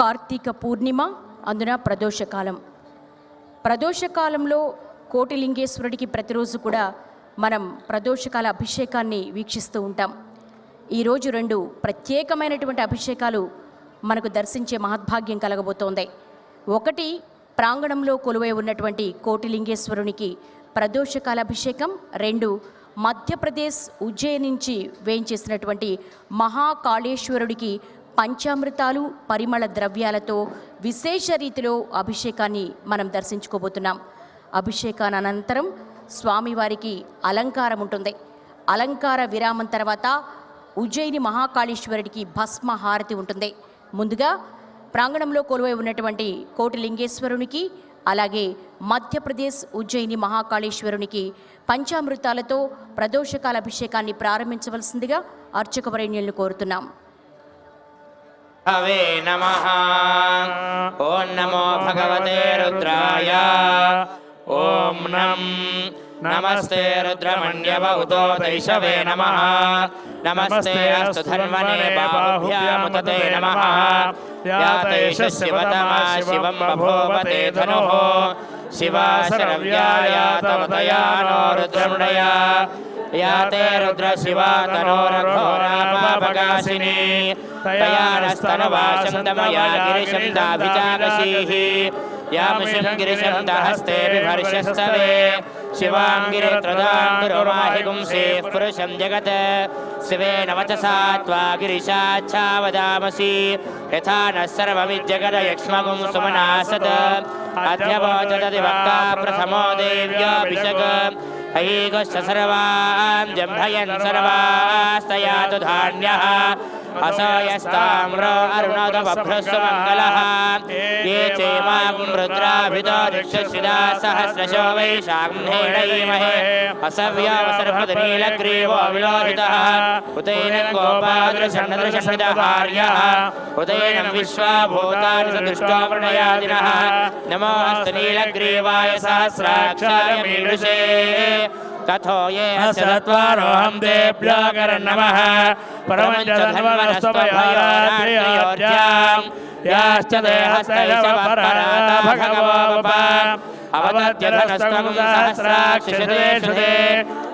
కార్తీక పూర్ణిమ అందున ప్రదోషకాలం. ప్రదోషకాలంలో కోటిలింగేశ్వరుడికి ప్రతిరోజు కూడా మనం ప్రదోషకాల అభిషేకాన్ని వీక్షిస్తూ ఉంటాం. ఈరోజు రెండు ప్రత్యేకమైనటువంటి అభిషేకాలు మనకు దర్శించే మహద్భాగ్యం కలగబోతోంది. ఒకటి ప్రాంగణంలో కొలువై ఉన్నటువంటి కోటిలింగేశ్వరునికి ప్రదోషకాల అభిషేకం. రెండు మధ్యప్రదేశ్ ఉజ్జయిన్ నుంచి వేయించేసినటువంటి మహాకాళేశ్వరుడికి పంచామృతాలు పరిమళ ద్రవ్యాలతో విశేష రీతిలో అభిషేకాన్ని మనం దర్శించుకోబోతున్నాం. అభిషేకాన అనంతరం స్వామివారికి అలంకారం ఉంటుంది. అలంకార విరామం తర్వాత ఉజ్జయిని మహాకాళేశ్వరుడికి భస్మ హారతి ఉంటుంది. ముందుగా ప్రాంగణంలో కొలువై ఉన్నటువంటి కోటిలింగేశ్వరునికి అలాగే మధ్యప్రదేశ్ ఉజ్జయిని మహాకాళేశ్వరునికి పంచామృతాలతో ప్రదోషకాల అభిషేకాన్ని ప్రారంభించవలసిందిగా అర్చకవరేణ్యులను కోరుతున్నాం. हवे नमः ॐ नमो भगवते रुद्राय ॐ नं नमस्ते रुद्रमण्यवहुतो दैशवे नमः नमस्ते अस्तु धन्वने बाहुभ्यामुतते नमः या तैष शिवतमा शिवं बभूवते धनुः शिवा शरव्याया तव तया नो रुद्रमृडया या ते रुद्रशिवा तनोरघोरापापकाशिनी तया नस्तनवाशं तमया गिरिशं दाभिचाकशीः यामुषं गिरिशं दहस्ते बिभर्षस्तवे शिवां गिरित्रदां गुरुमाहि पुंसेः पुरुषं जगत् शिवेन वचसा त्वा गिरिशाच्छावदामसि यथा नः सर्वमिज्जगदयक्ष्मगुं सुमनासत् अध्यवोचदधिवक्ता प्रथमो देव्याभिषक् ऐकश्च सर्वान् जम्भयन् सर्वास्तयातु धान्यः असयस्ताम्रो अरुणोदबभ्रस्व मङ्गलः ये चैमां रुद्राभितो दिक्षसिदा सहस्रशो वैशाग्नेणैमहे असव्यावसर्पदनीलग्रीवो विलोहितः उतैनं गोपादृशन्नदृशन्निदहार्यः उतैनं विश्वाभूतानि सदृष्टो प्रणयादिनः नमो अस्तु नीलग्रीवाय सहस्राक्षाय मीदृशे तथो ये अस्य सत्त्वारोऽहं देभ्यो नमः परमञ्च धन्वनस्त्वभयोर्याम् याश्च देहस्तैष पराता भगवोप अवदत्य धनस्त्वं सहस्राक्षिषदे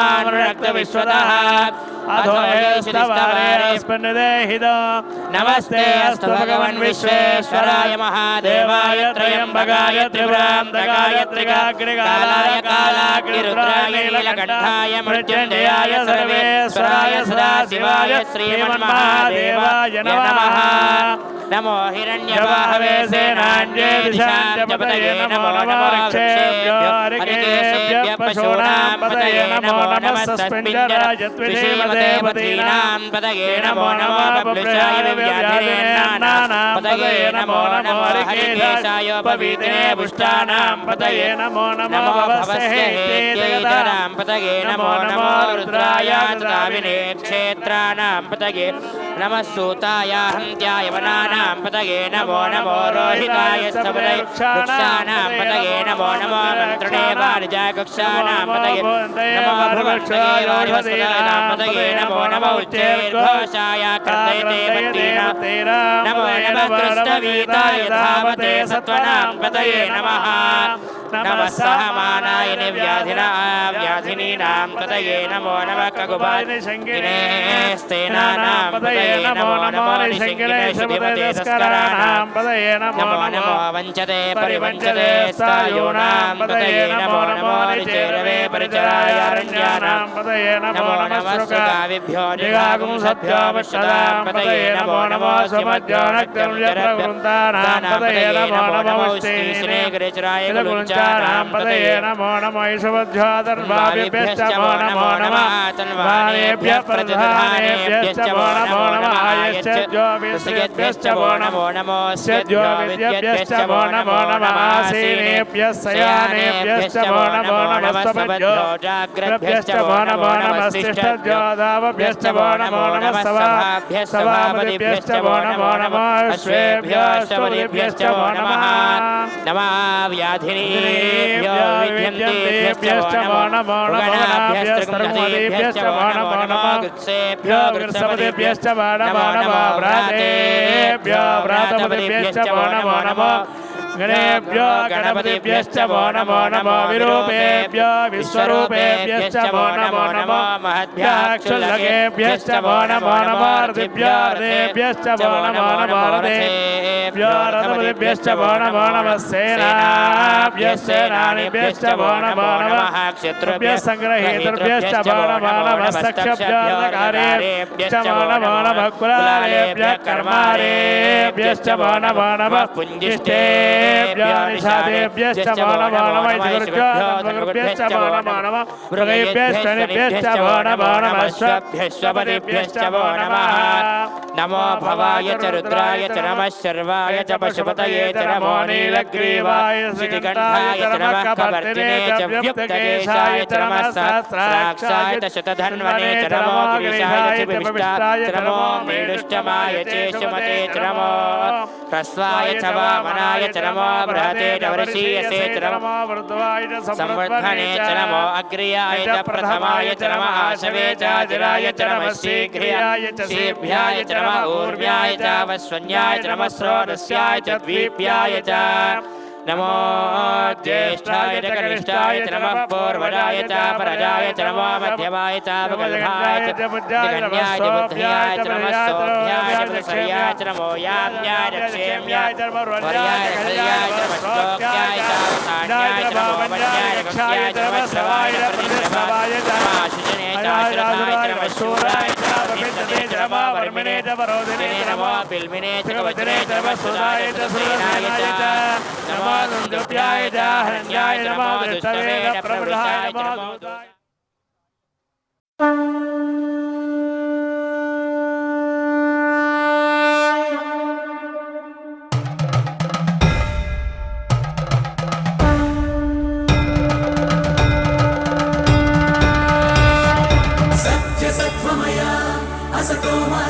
रक्तविश्वतः अधो हेस्तवारेस्पन्नदेहितो नमस्ते अस्तु भगवन् विश्वेश्वराय महादेवाय त्र्यम्बकाय त्रिभ्रान्तकाय त्रिकाग्निकालाय कालाग्निरुद्राय नीलकण्ठाय मृत्युञ्जयाय सर्वेश्वराय सदाशिवाय श्रीमन्महादेवाय नमः नमो हिरण्यवाहवे सेनान्ये दिशाञ्जपतये नमो नमो रक्षेभ्यो हरिकेशेभ्यः పశూనాం పదయే నమో నమస్పింజరాయ దేవదేవతీనాం పదయే నమో నమ పప్రజాయ వ్యాధిరేణానాం పదయే నమో నమో హరికేశాయ పవిత్రే పుష్టానాం పదయే నమో నమో భవస్యే జగదాం పదయే హంత్యాయ వనానాం పదయే నమో నమో రోహితాయ స్తవరే వృక్షానాం పదయే నమో నమో మంత్రణే వారిజాయ కక్షా कक्षाणां पतये नमो भृवक्षये वारिवस्पदानां पतये नमो नमो उच्चैर्घोषाय कर्तयते नमो नमः कृष्णवीताय धावते सत्त्वनां पतये नमः नमः सहमानाय निव्याधिना व्याधिनीनां पतये नमो नमः कगुबालिनेस्तेनानां पतये नमो नमो निशिङ्गिनेशुधिपते तस्कराणां पतये नमो नमो वञ्चते परिवञ्चते स्थायूनां पतये नमो नमो निचेरवे परिचरायारण्यानां पतये नमो नमः सुगाविभ्यो निगागुं सभ्यो वश्यतां पतये नमो नमो सुमध्यो नक्तं जरवृन्दानां पतये नमो नमो श्रीश्रीगिरिचराय गुरुञ्च సస్యానాం పదయే నమో నమో యశవధ్యోధర్వాభ్యశ్చ నమో. నమో. నమో నమో నమో నమో నమో నమో నమో నమో వ్యాధినేభ్యో విద్యంతేభ్యశ్చ నమో నమో నమః సర్వదేభ్యశ్చ నమో గృత్సేభ్యో గృత్సపదేభ్యశ్చ నమో వ్రాతపదేభ్యశ్చ నమో నమో నమః గణేభ్యో గణపతిభ్యశ్చ నమో నమో నమో విరూపేభ్యో విశ్వరూపేభ్యశ్చ నమో నమో నమో మహద్భ్యాక్షుల్లకేభ్యశ్చ నమో నమో నమో రథిభ్యో రథేభ్యశ్చ నమో నమో రథేభ్యో రథపతిభ్యశ్చ నమో నమో నమः సేనాభ్యశ్చ సేనానిభ్యశ్చ నమో నమో నమः క్షత్రుభ్యः నమో నమో కర్మారేభ్యశ్చ నమో నిషాదేభ్యశ్చ నమో నమో నమः ఇతిగురుభ్యో ధర్మగురుభ్యశ్చ నమో నమో నమः మృగైభ్యశ్చ నిభ్యశ్చ నమో నమో నమः శ్వభ్యశ్వపతిభ్యశ్చ నమో నమः నమో భవాయ చ రుద్రాయ చ నమః శర్వాయ చ పశుపతయే చ నమో నీలగ్రీవాయ శ్రీకంఠాయ చ నమః కవర్తినే చ వ్యుక్తకేశాయ చ నమః సహస్రాక్షాయ చ శతధన్వనే చ నమో గిరిశాయ చ వివిష్టాయ చ నమో మేడుష్టమాయ చేషుమతే చ నమో హ్రస్వాయ చ వామనాయ చ నమో బృహతే చ వృషీయసే చ నమో సంవర్ధనే చ నమో అగ్ర్యాయ చ ప్రథమాయ చ నమ ఆశవే చాదిరాయ చ నమ శీఘ్ర్యాయ చ శీభ్యాయ చ నమ ఊర్వ్యాయ చ వస్వన్యాయ చ నమ స్రోదస్యాయ చ ద్వీప్యాయ చ నమో జ్యేష్ఠాయ చ కనిష్టాయ చ నమ పూర్వజాయ చ పరజాయ చ నమో మధ్యమాయ చ విగల్భాయ చ గణ్యాయ చ బుద్ధ్యాయ చ నమ సోభ్యాయ చ ప్రసర్యాయ చ నమో యామ్యాయ చ క్షేమ్యాయ వర్యాయ చ కళ్యాయ చ నమ శ్లోక్యాయ చ అవసాన్యాయ చ నమో వన్యాయ చ కక్ష్యాయ చ నమ శ్రవాయ చ ప్రతిశ్రవాయ వర్మిణే చ వరోధినే నమో బిల్మినే చ కవచనే చ నమ సుదాయ చ సురసేనాయ చ నమో దుందుభ్యాయ చ హరణ్యాయ నమో దుష్టవే చ ప్రవృద్ధాయ చ నమో దూతాయ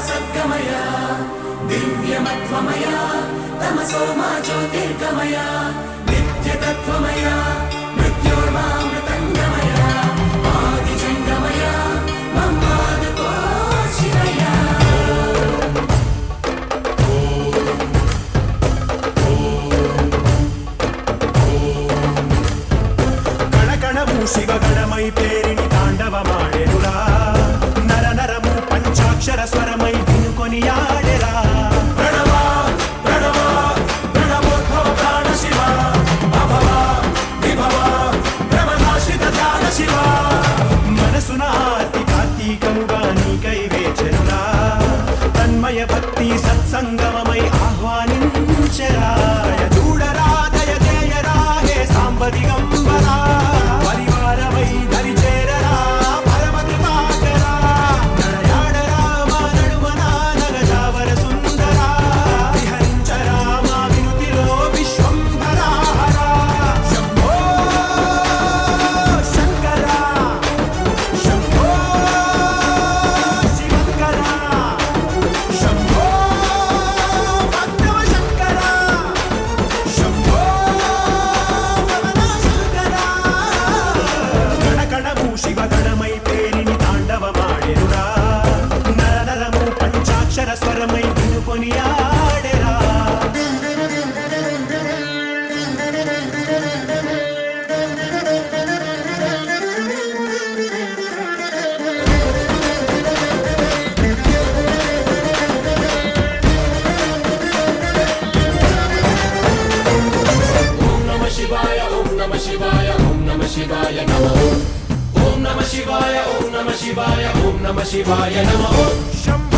సద్గమయ దివ్యమత్వమయ తమసోమా జ్యోతిర్గమయ నిత్యతత్వమయా. శంభో